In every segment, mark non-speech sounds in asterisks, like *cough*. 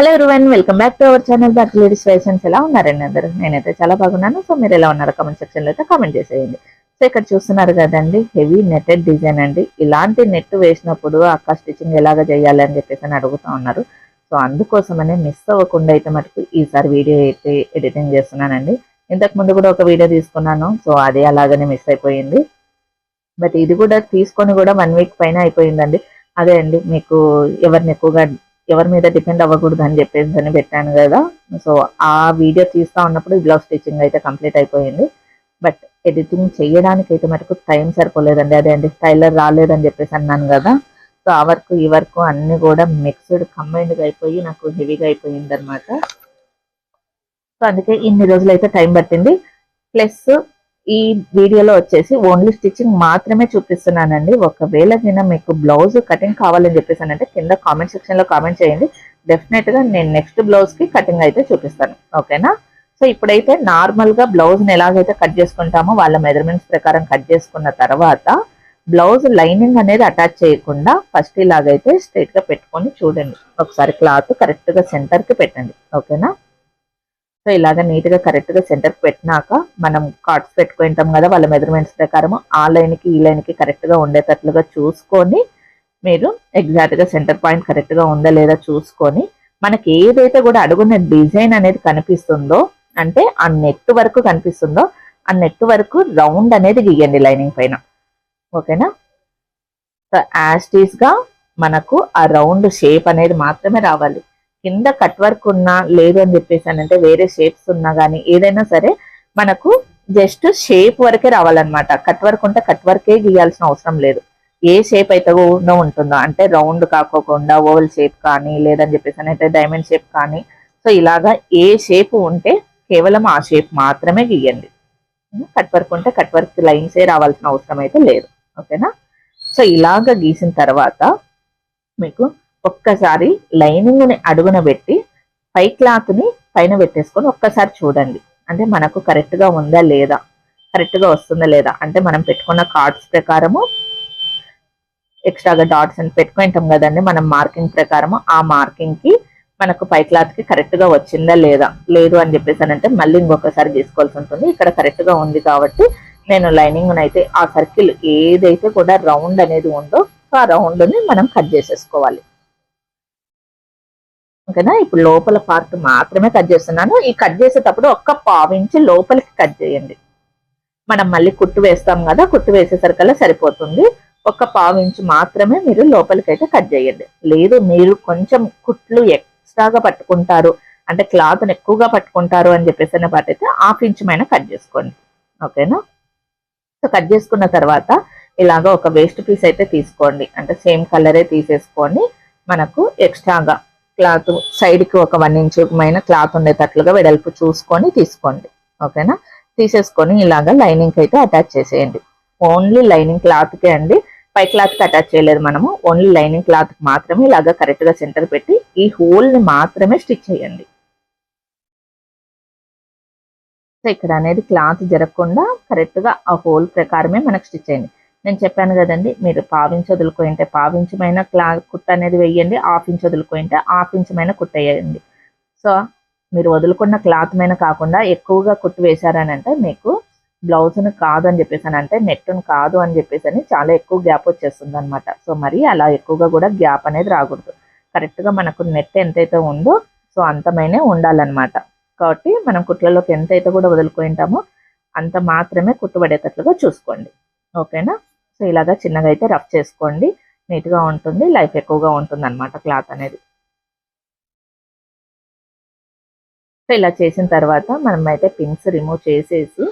Hello everyone welcome back to our channel back ladies fashions ఎలా ఉన్నారండి అందరూ. నేనైతే చాలా బాగున్నాను. సో మీరు ఎలా ఉన్నారు కామెంట్ సెక్షన్లో అయితే కామెంట్ చేసేయండి. సో ఇక్కడ చూస్తున్నారు కదండి హెవీ నెట్టెడ్ డిజైన్ అండి. ఇలాంటి నెట్ వేసినప్పుడు అక్క స్టిచ్చింగ్ ఎలాగ చేయాలి అని చెప్పేసి అని అడుగుతా ఉన్నారు. సో అందుకోసమనే మిస్ అవ్వకుండా అయితే మటుకు ఈసారి వీడియో అయితే ఎడిటింగ్ చేస్తున్నానండి. ఇంతకు ముందు కూడా ఒక వీడియో తీసుకున్నాను. సో అది అలాగనే మిస్ అయిపోయింది. బట్ ఇది కూడా తీసుకొని కూడా వన్ వీక్ పైన అయిపోయిందండి. అదే అండి మీకు ఎవరిని ఎక్కువగా ఎవరి మీద డిపెండ్ అవ్వకూడదు అని చెప్పేసి అని పెట్టాను కదా. సో ఆ వీడియో తీస్తా ఉన్నప్పుడు బ్లౌజ్ స్టిచ్చింగ్ అయితే కంప్లీట్ అయిపోయింది. బట్ ఎడిటింగ్ చేయడానికి అయితే మటుకు టైం సరిపోలేదండి. అదే అండి టైలర్ రాలేదని చెప్పేసి అన్నాను కదా. సో ఆ వర్క్ ఈ వర్క్ అన్ని కూడా మిక్స్డ్ కంబైన్డ్గా అయిపోయి నాకు హెవీగా అయిపోయింది అనమాట సో అందుకే ఇన్ని రోజులు అయితే టైం పట్టింది. ప్లస్ ఈ వీడియోలో వచ్చేసి ఓన్లీ స్టిచ్చింగ్ మాత్రమే చూపిస్తున్నానండి. ఒకవేళ నేను మీకు బ్లౌజ్ కటింగ్ కావాలని చెప్పేసానంటే కింద కామెంట్ సెక్షన్లో కామెంట్ చేయండి. డెఫినెట్గా నేను నెక్స్ట్ బ్లౌజ్కి కటింగ్ అయితే చూపిస్తాను. ఓకేనా? సో ఇప్పుడైతే నార్మల్గా ఎలాగైతే కట్ చేసుకుంటామో వాళ్ళ మెజర్మెంట్స్ ప్రకారం కట్ చేసుకున్న తర్వాత బ్లౌజ్ లైనింగ్ అనేది అటాచ్ చేయకుండా ఫస్ట్ ఇలాగైతే స్ట్రైట్గా పెట్టుకొని చూడండి. ఒకసారి క్లాత్ కరెక్ట్గా సెంటర్కి సెంటర్కి పెట్టండి. ఓకేనా? సో ఇలాగ నీట్గా కరెక్ట్గా సెంటర్కి సెంటర్ పెట్టినాక మనం కార్డ్స్ పెట్టుకుంటాం కదా వాళ్ళ మెజర్మెంట్స్ ప్రకారం ఆ లైన్కి ఈ లైన్కి ఉండేటట్లుగా చూసుకొని మీరు ఎగ్జాక్ట్గా సెంటర్ పాయింట్ కరెక్ట్గా ఉందా లేదా చూసుకొని మనకి ఏదైతే కూడా అడుగున్న డిజైన్ అనేది కనిపిస్తుందో అంటే ఆ నెట్ వరకు కనిపిస్తుందో ఆ నెట్ వరకు రౌండ్ అనేది గీయండి లైనింగ్ పైన. ఓకేనా? సో యాస్టీస్గా మనకు ఆ రౌండ్ షేప్ అనేది మాత్రమే రావాలి. కింద కట్ వర్క్ ఉన్నా లేదు అని చెప్పేసి అంటే వేరే షేప్స్ ఉన్నా కానీ ఏదైనా సరే మనకు జస్ట్ షేప్ వరకే రావాలన్నమాట. కట్ వర్క్ ఉంటే కట్ వర్కే గీయాల్సిన అవసరం లేదు. ఏ షేప్ అయితే ఉందో ఉంటుందో. అంటే రౌండ్ కాకోకుండా ఓవల్ షేప్ కానీ లేదని చెప్పేసి అయితే డైమండ్ షేప్ కానీ. సో ఇలాగా ఏ షేప్ ఉంటే కేవలం ఆ షేప్ మాత్రమే గీయండి. కట్ వర్క్ ఉంటే కట్ వర్క్ లైన్సే రావాల్సిన అవసరం అయితే లేదు. ఓకేనా? సో ఇలాగ గీసిన తర్వాత మీకు ఒక్కసారి లైనింగ్ని అడుగున పెట్టి పై క్లాత్ని పైన పెట్టేసుకొని ఒక్కసారి చూడండి. అంటే మనకు కరెక్ట్గా ఉందా లేదా? కరెక్ట్గా వస్తుందా లేదా? అంటే మనం పెట్టుకున్న కార్డ్స్ ప్రకారము ఎక్స్ట్రాగా డాట్స్ అని పెట్టుకుంటాం కదండి. మనం మార్కింగ్ ప్రకారము ఆ మార్కింగ్కి మనకు పై క్లాత్కి కరెక్ట్గా వచ్చిందా లేదా? లేదు అని చెప్పేసి అంటే మళ్ళీ ఇంకొకసారి తీసుకోవాల్సి ఉంటుంది. ఇక్కడ కరెక్ట్గా ఉంది కాబట్టి నేను లైనింగ్ అయితే ఆ సర్కిల్ ఏదైతే కూడా రౌండ్ అనేది ఉందో ఆ రౌండ్ని మనం కట్ చేసేసుకోవాలి. ఓకేనా? ఇప్పుడు లోపల పార్ట్ మాత్రమే కట్ చేస్తున్నాను. ఈ కట్ చేసేటప్పుడు ఒక్క పావించి లోపలికి కట్ చేయండి. మనం మళ్ళీ కుట్టు వేస్తాం కదా కుట్టు వేసేసరికల్లా సరిపోతుంది. ఒక్క పావించి మాత్రమే మీరు లోపలికి అయితే కట్ చేయండి. లేదు మీరు కొంచెం కుట్లు ఎక్స్ట్రాగా పట్టుకుంటారు అంటే క్లాత్ని ఎక్కువగా పట్టుకుంటారు అని చెప్పేసి అన్న పాట అయితే హాఫ్ ఇంచ్ కట్ చేసుకోండి. ఓకేనా? సో కట్ చేసుకున్న తర్వాత ఇలాగ ఒక వేస్ట్ పీస్ అయితే తీసుకోండి. అంటే సేమ్ కలరే తీసేసుకొని మనకు ఎక్స్ట్రాగా క్లాత్ సైడ్కి ఒక వన్ ఇంచ్ పైన క్లాత్ ఉండేటట్లుగా వెడల్పు చూసుకొని తీసుకోండి. ఓకేనా? తీసేసుకొని ఇలాగా లైనింగ్ అయితే అటాచ్ చేసేయండి. ఓన్లీ లైనింగ్ క్లాత్ కే అండి. పై క్లాత్కి అటాచ్ చేయలేదు మనము. ఓన్లీ లైనింగ్ క్లాత్కి మాత్రమే ఇలాగా కరెక్ట్గా సెంటర్ పెట్టి ఈ హోల్ని మాత్రమే స్టిచ్ చేయండి. సో ఇక్కడ అనేది క్లాత్ జరగకుండా కరెక్ట్గా ఆ హోల్ ప్రకారమే మనకు స్టిచ్ చేయండి. నేను చెప్పాను కదండి మీరు పావించి వదులుకుంటే ఇంచుమైన క్లా కుట్ట అనేది వేయండి హాఫ్ ఇంచు వదులుకోయింటే హాఫ్ ఇంచుమైన కుట్ట వేయండి. సో మీరు వదులుకున్న క్లాత్ మీద కాకుండా ఎక్కువగా కుట్టు వేశారని అంటే మీకు బ్లౌజ్ను కాదు అని చెప్పేసి అని అంటే నెట్ను కాదు అని చెప్పేసి అని చాలా ఎక్కువ గ్యాప్ వచ్చేస్తుంది అనమాట సో మరి అలా ఎక్కువగా కూడా గ్యాప్ అనేది రాకూడదు. కరెక్ట్గా మనకు నెట్ ఎంతైతే ఉందో సో అంతమైనే ఉండాలన్నమాట. కాబట్టి మనం కుట్లలోకి ఎంతైతే కూడా వదులుకుంటామో అంత మాత్రమే కుట్టుబడేటట్లుగా చూసుకోండి. ఓకేనా? సో ఇలాగా చిన్నగా అయితే రఫ్ చేసుకోండి. నీట్గా ఉంటుంది. లైఫ్ ఎక్కువగా ఉంటుంది అనమాట క్లాత్ అనేది. సో ఇలా చేసిన తర్వాత మనం అయితే పిన్స్ రిమూవ్ చేసేసి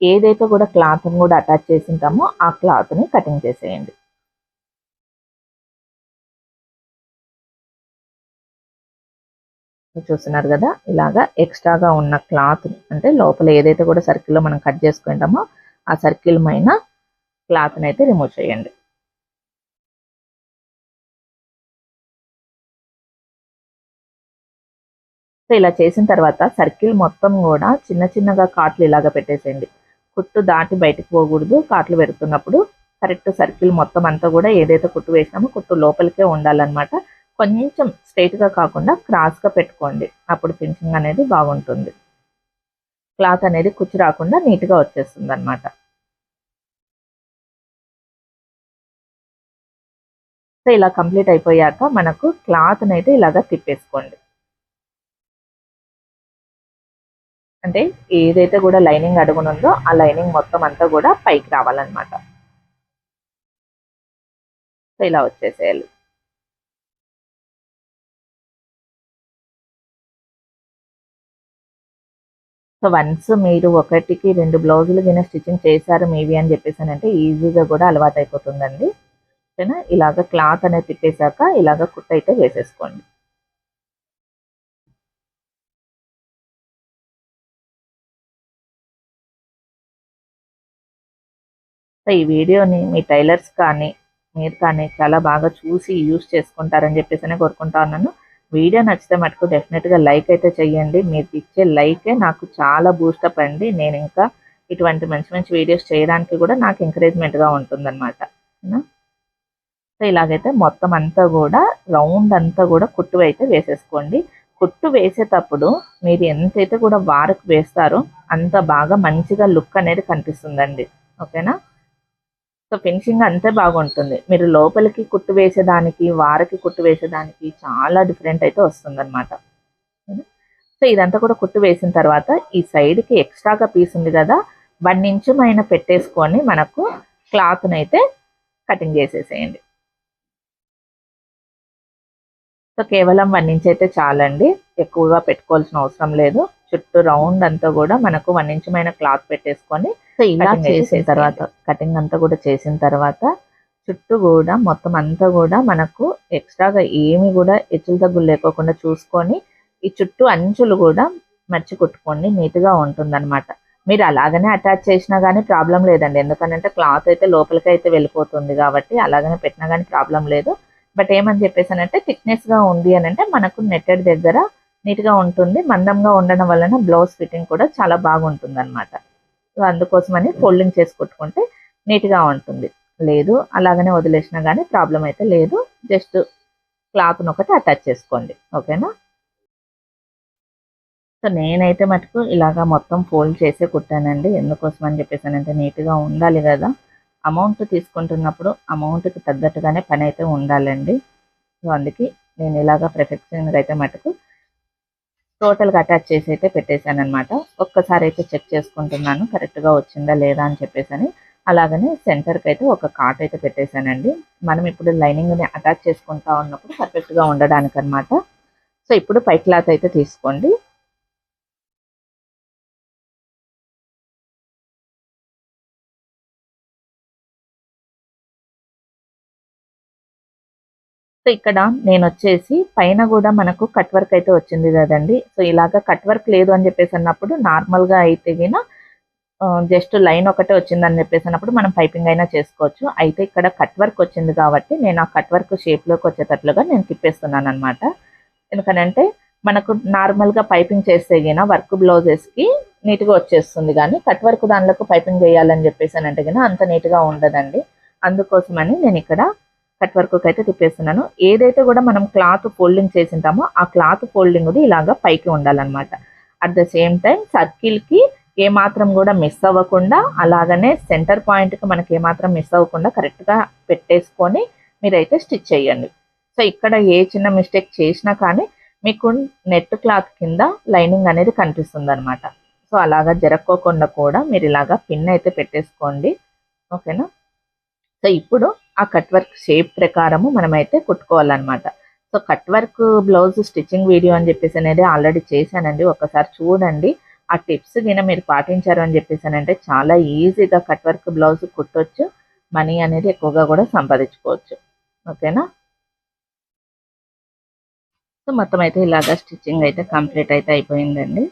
ఏదైతే కూడా క్లాత్ కూడా అటాచ్ చేసి ఉంటామో ఆ క్లాత్ని కటింగ్ చేసేయండి. చూస్తున్నారు కదా? ఇలాగా ఎక్స్ట్రాగా ఉన్న క్లాత్ అంటే లోపల ఏదైతే కూడా సర్కిల్లో మనం కట్ చేసుకుంటామో ఆ సర్కిల్ పైన క్లాత్ని అయితే రిమూవ్ చేయండి. సో ఇలా చేసిన తర్వాత సర్కిల్ మొత్తం కూడా చిన్న చిన్నగా కాట్లు ఇలాగా పెట్టేసేయండి. కుట్టు దాటి బయటకు పోకూడదు. కాట్లు పెడుతున్నప్పుడు కరెక్ట్ సర్కిల్ మొత్తం అంతా కూడా ఏదైతే కుట్టు వేసినామో కుట్టు లోపలికే ఉండాలన్నమాట. కొంచెం స్ట్రైట్గా గా కాకుండా క్రాస్గా పెట్టుకోండి. అప్పుడు ఫినిషింగ్ అనేది బాగుంటుంది. క్లాత్ అనేది కుచ్చు రాకుండా నీట్గా వచ్చేస్తుంది అనమాట సో ఇలా కంప్లీట్ అయిపోయాక మనకు క్లాత్ అయితే ఇలాగా తిప్పేసుకోండి. అంటే ఏదైతే కూడా లైనింగ్ అడుగునుందో ఆ లైనింగ్ మొత్తం అంతా కూడా పైకి రావాలన్నమాట. సో ఇలా వచ్చేసేయాలి. సో వన్స్ మీరు ఒకటికి రెండు బ్లౌజులు కింద స్టిచ్చింగ్ చేశారు మేబీ అని చెప్పేసి అంటే ఈజీగా కూడా అలవాటు అయిపోతుందండి ఓకేనా ఇలాగ క్లాత్ అనేది తిప్పేశాక ఇలాగ కుట్ట అయితే వేసేసుకోండి. సో ఈ వీడియోని మీ టైలర్స్ కానీ మీరు కానీ చాలా బాగా చూసి యూస్ చేసుకుంటారని చెప్పేసి కోరుకుంటా ఉన్నాను. వీడియో నచ్చితే మటుకు డెఫినెట్గా లైక్ అయితే చేయండి. మీరు ఇచ్చే లైకే నాకు చాలా బూస్టప్ అండి. నేను ఇంకా ఇటువంటి మంచి మంచి వీడియోస్ చేయడానికి కూడా నాకు ఎంకరేజ్మెంట్గా ఉంటుందన్నమాట. సో ఇలాగైతే మొత్తం అంతా కూడా రౌండ్ అంతా కూడా కుట్టు అయితే వేసేసుకోండి. కుట్టు వేసేటప్పుడు మీరు ఎంతైతే కూడా వారకు వేస్తారో అంత బాగా మంచిగా లుక్ అనేది కనిపిస్తుందండి. ఓకేనా? సో ఫినిషింగ్ అంతే బాగుంటుంది. మీరు లోపలికి కుట్టు వేసేదానికి వారకి కుట్టు వేసేదానికి చాలా డిఫరెంట్ అయితే వస్తుందన్నమాట. సో ఇదంతా కూడా కుట్టు వేసిన తర్వాత ఈ సైడ్కి ఎక్స్ట్రాగా పీస్ ఉంది కదా వన్ ఇంచు పైన పెట్టేసుకొని మనకు క్లాత్ని అయితే కటింగ్ చేసేసేయండి. సో కేవలం వన్ ఇంచ్ అయితే చాలండి. ఎక్కువగా పెట్టుకోవాల్సిన అవసరం లేదు. చుట్టూ రౌండ్ అంతా కూడా మనకు వన్ ఇంచ్ పైన క్లాత్ పెట్టేసుకొని సో ఇలా చేసిన తర్వాత కటింగ్ అంతా కూడా చేసిన తర్వాత చుట్టూ కూడా మొత్తం అంతా కూడా మనకు ఎక్స్ట్రాగా ఏమి కూడా హెచ్చులు తగ్గులు లేకోకుండా చూసుకొని ఈ చుట్టూ అంచులు కూడా మర్చి కుట్టుకోండి. నీట్గా ఉంటుందన్నమాట. మీరు అలాగనే అటాచ్ చేసినా కానీ ప్రాబ్లం లేదండి. ఎందుకంటే క్లాత్ అయితే లోపలికి అయితే వెళ్ళిపోతుంది కాబట్టి అలాగనే పెట్టినా కానీ ప్రాబ్లం లేదు. బట్ ఏమని చెప్పేసానంటే థిక్నెస్గా ఉంది అని అంటే మనకు నెట్టెడ్ దగ్గర నీట్గా ఉంటుంది. మందంగా ఉండడం వలన బ్లౌజ్ ఫిట్టింగ్ కూడా చాలా బాగుంటుంది అనమాట సో అందుకోసమని ఫోల్డింగ్ చేసి కొట్టుకుంటే నీట్గా ఉంటుంది. లేదు అలాగనే వదిలేసినా కానీ ప్రాబ్లం అయితే లేదు. జస్ట్ క్లాత్ ఒకటి అటాచ్ చేసుకోండి. ఓకేనా? సో నేనైతే మటుకు ఇలాగా మొత్తం ఫోల్డ్ చేసే కుట్టానండి. ఎందుకోసం అని చెప్పేసానంటే నీట్గా ఉండాలి కదా. అమౌంట్ తీసుకుంటున్నప్పుడు అమౌంట్కి తగ్గట్టుగానే పని అయితే ఉండాలండి. సో అందుకే నేను ఇలాగా ప్రిఫెక్షన్గా అయితే మటుకు టోటల్గా అటాచ్ చేసి అయితే పెట్టేశాను అనమాట ఒక్కసారి అయితే చెక్ చేసుకుంటున్నాను కరెక్ట్గా వచ్చిందా లేదా అని చెప్పేసి అలాగనే సెంటర్కి అయితే ఒక కాట్ అయితే పెట్టేశానండి. మనం ఇప్పుడు లైనింగ్ని అటాచ్ చేసుకుంటా ఉన్నప్పుడు పర్ఫెక్ట్గా ఉండడానికి అనమాట సో ఇప్పుడు పై క్లాత్ అయితే తీసుకోండి. సో ఇక్కడ నేను వచ్చేసి పైన కూడా మనకు కట్ వర్క్ అయితే వచ్చింది కదండి. సో ఇలాగ కట్ వర్క్ లేదు అని చెప్పేసి అన్నప్పుడు నార్మల్గా అయితే గిన జస్ట్ లైన్ ఒకటే వచ్చిందని చెప్పేసి అన్నప్పుడు మనం పైపింగ్ అయినా చేసుకోవచ్చు. అయితే ఇక్కడ కట్ వర్క్ వచ్చింది కాబట్టి నేను ఆ కట్ వర్క్ షేప్లోకి వచ్చేటట్లుగా నేను తిప్పేస్తున్నాను అనమాట ఎందుకనంటే మనకు నార్మల్గా పైపింగ్ చేస్తే గిన వర్క్ బ్లౌజెస్కి నీట్గా వచ్చేస్తుంది కానీ కట్ వర్క్ దానిలోకి పైపింగ్ చేయాలని చెప్పేసి అంటే గిన అంత నీట్గా ఉండదండి. అందుకోసమని నేను ఇక్కడ కట్ వర్క్ అయితే తిప్పేస్తున్నాను. ఏదైతే కూడా మనం క్లాత్ ఫోల్డింగ్ చేసింటామో ఆ క్లాత్ ఫోల్డింగ్ ఇలాగా పైకి ఉండాలన్నమాట. అట్ ద సేమ్ టైం సర్కిల్కి ఏమాత్రం కూడా మిస్ అవ్వకుండా అలాగనే సెంటర్ పాయింట్కి మనకి ఏమాత్రం మిస్ అవ్వకుండా కరెక్ట్గా పెట్టేసుకొని మీరైతే స్టిచ్ చేయండి. సో ఇక్కడ ఏ చిన్న మిస్టేక్ చేసినా కానీ మీకు నెట్ క్లాత్ కింద లైనింగ్ అనేది కనిపిస్తుంది అనమాట సో అలాగా జరక్కోకుండా కూడా మీరు ఇలాగా పిన్ అయితే పెట్టేసుకోండి. ఓకేనా సో ఇప్పుడు ఆ కట్ వర్క్ షేప్ ప్రకారము మనమైతే కుట్టుకోవాలన్నమాట. So cut work blouse stitching video అని చెప్పేసి అనేది ఆల్రెడీ చేశానండి. ఒకసారి చూడండి. ఆ టిప్స్ కింద మీరు పాటించారు అని చెప్పేసానంటే చాలా ఈజీగా కట్ వర్క్ బ్లౌజ్ కుట్టొచ్చు. మనీ అనేది ఎక్కువగా కూడా సంపాదించుకోవచ్చు. ఓకేనా? సో మొత్తం అయితే ఇలాగా స్టిచ్చింగ్ అయితే కంప్లీట్ అయితే అయిపోయిందండి.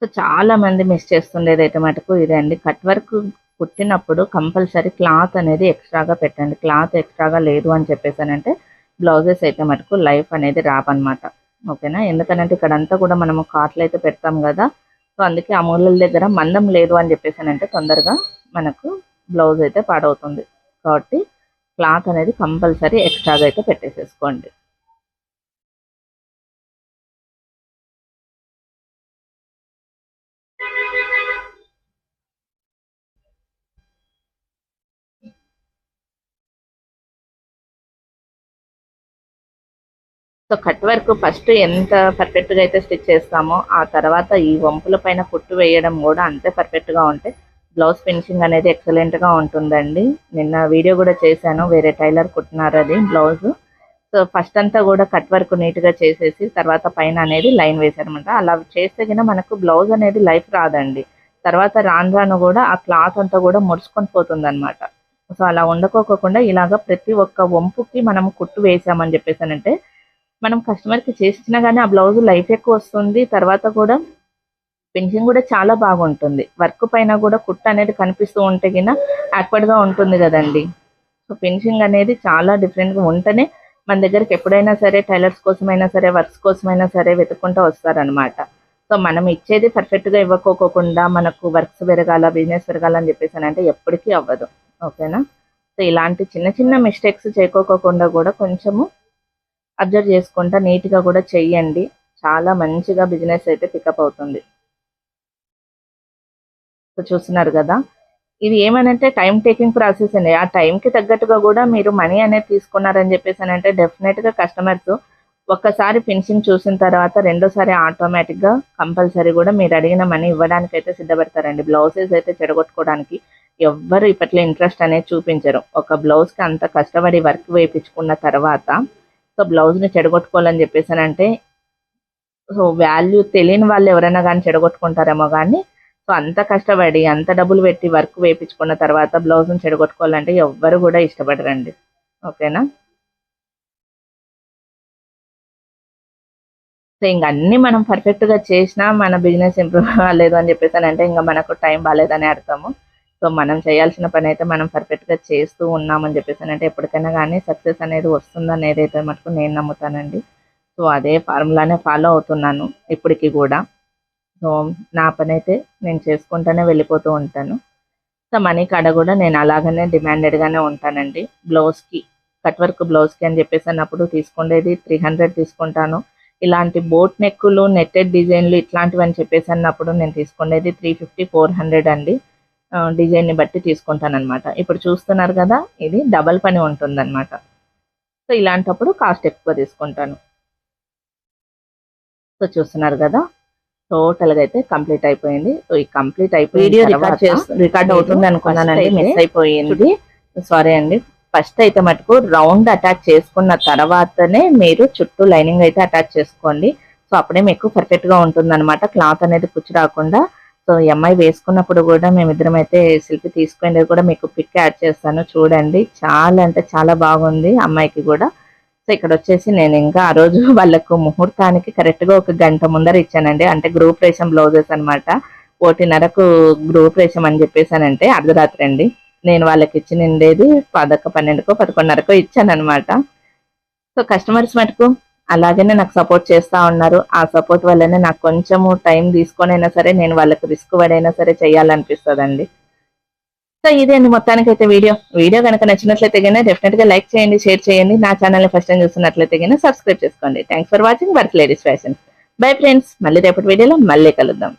సో చాలా మంది మిస్ చేస్తుండేది అయితే మటుకు ఇదండి కట్ వర్క్ కుట్టినప్పుడు కంపల్సరీ క్లాత్ అనేది ఎక్స్ట్రాగా పెట్టండి. క్లాత్ ఎక్స్ట్రాగా లేదు అని చెప్పేసానంటే బ్లౌజెస్ అయితే మటుకు లైఫ్ అనేది రావన్నమాట. ఓకేనా? ఎందుకనంటే ఇక్కడ అంతా కూడా మనము కాట్లు అయితే పెడతాం కదా. సో అందుకే ఆ మూలల దగ్గర మందం లేదు అని చెప్పేసానంటే తొందరగా మనకు బ్లౌజ్ అయితే పాడవుతుంది. కాబట్టి క్లాత్ అనేది కంపల్సరీ ఎక్స్ట్రాగా అయితే పెట్టేసేసుకోండి. సో కట్ వర్క్ ఫస్ట్ ఎంత పర్ఫెక్ట్గా అయితే స్టిచ్ చేస్తామో ఆ తర్వాత ఈ వంపుల పైన కుట్టు వేయడం కూడా అంతే పర్ఫెక్ట్గా ఉంటే బ్లౌజ్ ఫినిషింగ్ అనేది ఎక్సలెంట్గా ఉంటుందండి. నిన్న వీడియో కూడా చేశాను వేరే టైలర్ కుట్టినారు అది బ్లౌజ్. సో ఫస్ట్ అంతా కూడా కట్ వర్క్ నీట్గా చేసేసి తర్వాత పైన అనేది లైన్ వేసారనమాట అలా చేస్తే కింద మనకు బ్లౌజ్ అనేది లైఫ్ రాదండి. తర్వాత రాను రాను కూడా ఆ క్లాత్ అంతా కూడా ముడుచుకొని పోతుంది అనమాట సో అలా ఉండకోకుండా ఇలాగ ప్రతి ఒక్క వంపుకి మనం కుట్టు వేసామని చెప్పేసానంటే మనం కస్టమర్కి చేసినా కానీ ఆ బ్లౌజ్ లైఫ్ ఎక్కువ వస్తుంది. తర్వాత కూడా ఫినిషింగ్ కూడా చాలా బాగుంటుంది. వర్క్ పైన కూడా కుట్ట అనేది కనిపిస్తూ ఉంటే గిన యాక్వర్డ్గా ఉంటుంది కదండి. సో ఫినిషింగ్ అనేది చాలా డిఫరెంట్గా ఉంటేనే మన దగ్గరికి ఎప్పుడైనా సరే టైలర్స్ కోసమైనా సరే వర్క్స్ కోసమైనా సరే వెతుక్కుంటూ వస్తారనమాట సో మనం ఇచ్చేది పర్ఫెక్ట్గా ఇవ్వకోకుండా మనకు వర్క్స్ పెరగాల బిజినెస్ పెరగాల అని చెప్పేసి అంటే ఎప్పటికీ అవ్వదు. ఓకేనా సో ఇలాంటి చిన్న చిన్న మిస్టేక్స్ చేయకోకుండా కూడా కొంచెము అబ్జర్వ్ చేసుకుంటా నీట్గా కూడా చెయ్యండి. చాలా మంచిగా బిజినెస్ అయితే పికప్ అవుతుంది. సో చూస్తున్నారు కదా. ఇది ఏమనంటే టైం టేకింగ్ ప్రాసెస్ అండి. ఆ టైంకి కి తగ్గట్టుగా కూడా మీరు మనీ అనేది తీసుకున్నారని చెప్పేసి అని అంటే డెఫినెట్గా కస్టమర్స్ ఒక్కసారి ఫినిషింగ్ చూసిన తర్వాత రెండోసారి ఆటోమేటిక్గా కంపల్సరీ కూడా మీరు అడిగిన మనీ ఇవ్వడానికి అయితే సిద్ధపడతారండి. బ్లౌజెస్ అయితే చెడగొట్టుకోవడానికి ఎవ్వరు ఇప్పట్లో ఇంట్రెస్ట్ అనేది చూపించరు. ఒక బ్లౌజ్కి అంత కష్టపడి వర్క్ వేయించుకున్న తర్వాత సో బ్లౌజ్ని చెడగొట్టుకోవాలని చెప్పేసానంటే అంటే సో వాల్యూ తెలియని వాళ్ళు ఎవరైనా కానీ చెడగొట్టుకుంటారేమో కానీ సో అంత కష్టపడి అంత డబ్బులు పెట్టి వర్క్ వేయించుకున్న తర్వాత బ్లౌజ్ని చెడగొట్టుకోవాలంటే ఎవ్వరు కూడా ఇష్టపడరండి. ఓకేనా? సో ఇంక అన్ని మనం పర్ఫెక్ట్గా చేసినా మన బిజినెస్ ఇంప్రూవ్ అవ్వలేదు అని చెప్పేసానంటే ఇంకా మనకు టైం బాగాలేదని అర్థము. సో మనం చేయాల్సిన పని అయితే మనం పర్ఫెక్ట్గా చేస్తూ ఉన్నామని చెప్పేసి అంటే ఎప్పటికైనా కానీ సక్సెస్ అనేది వస్తుందని ఏదైతే మటుకు నేను నమ్ముతానండి. సో అదే ఫార్ములానే ఫాలో అవుతున్నాను ఇప్పటికి కూడా. సో నా పని అయితే నేను చేసుకుంటూనే వెళ్ళిపోతూ ఉంటాను. సో మనీ కాడ కూడా నేను అలాగనే డిమాండెడ్ గానే ఉంటానండి. బ్లౌజ్కి కట్ వర్క్ బ్లౌజ్కి అని చెప్పేసి అన్నప్పుడు తీసుకునేది త్రీ హండ్రెడ్ తీసుకుంటాను. ఇలాంటి బోట్ నెక్కులు నెట్టెడ్ డిజైన్లు ఇట్లాంటివి అని చెప్పేసి అన్నప్పుడు నేను తీసుకునేది త్రీ ఫిఫ్టీ ఫోర్ హండ్రెడ్ అండి. డిజైన్ని బట్టి తీసుకుంటాను అనమాట ఇప్పుడు చూస్తున్నారు కదా ఇది డబల్ పని ఉంటుంది అనమాట సో ఇలాంటప్పుడు కాస్ట్ ఎక్కువ తీసుకుంటాను. సో చూస్తున్నారు కదా టోటల్గా అయితే కంప్లీట్ అయిపోయింది. సో ఈ కంప్లీట్ అయిపోయి వీడియో రికార్డ్ రికార్డ్ అవుతుంది అనుకున్నానండి మిస్ అయిపోయింది. సారీ అండి. ఫస్ట్ అయితే మటుకు రౌండ్ అటాచ్ చేసుకున్న తర్వాతనే మీరు చుట్టూ లైనింగ్ అయితే అటాచ్ చేసుకోండి. సో అప్పుడే మీకు పర్ఫెక్ట్గా ఉంటుంది అనమాట క్లాత్ అనేది పుచ్చి రాకుండా సో ఈ అమ్మాయి వేసుకున్నప్పుడు కూడా మేమిద్దరం అయితే సెల్ఫీ తీసుకునేది కూడా మీకు పిక్ యాడ్ చేస్తాను. చూడండి. చాలా అంటే చాలా బాగుంది అమ్మాయికి కూడా. సో ఇక్కడ వచ్చేసి నేను ఇంకా ఆ రోజు *laughs* వాళ్ళకు ముహూర్తానికి కరెక్ట్గా ఒక గంట ముందర ఇచ్చానండి. అంటే గ్రూప్ రేషన్ బ్లౌజెస్ అన్నమాట. ఒకటిన్నరకు గ్రూప్ రేషం అని చెప్పేసానంటే అర్ధరాత్రి అండి. నేను వాళ్ళకి ఇచ్చి నిండేది పదక పన్నెండుకో పదకొండున్నరకో ఇచ్చాను అనమాట సో కస్టమర్స్ మటుకు అలాగనే నాకు సపోర్ట్ చేస్తా ఉన్నారు. ఆ సపోర్ట్ వల్లనే నాకు కొంచెము టైం తీసుకొనైనా సరే నేను వాళ్ళకి రిస్క్ పడైనా సరే చేయాలనిపిస్తుందండి. సో ఇదే అండి మొత్తానికి అయితే వీడియో. వీడియో కనుక నచ్చినట్లయితే కానీ డెఫినెట్గా లైక్ చేయండి షేర్ చేయండి. నా ఛానల్ని ఫస్ట్ టైం చూస్తున్నట్లయితే కానీ సబ్స్క్రైబ్ చేసుకోండి. Thanks for watching work ladies fashion bye friends మళ్ళీ రేపటి వీడియోలో మళ్ళీ కలుద్దాం.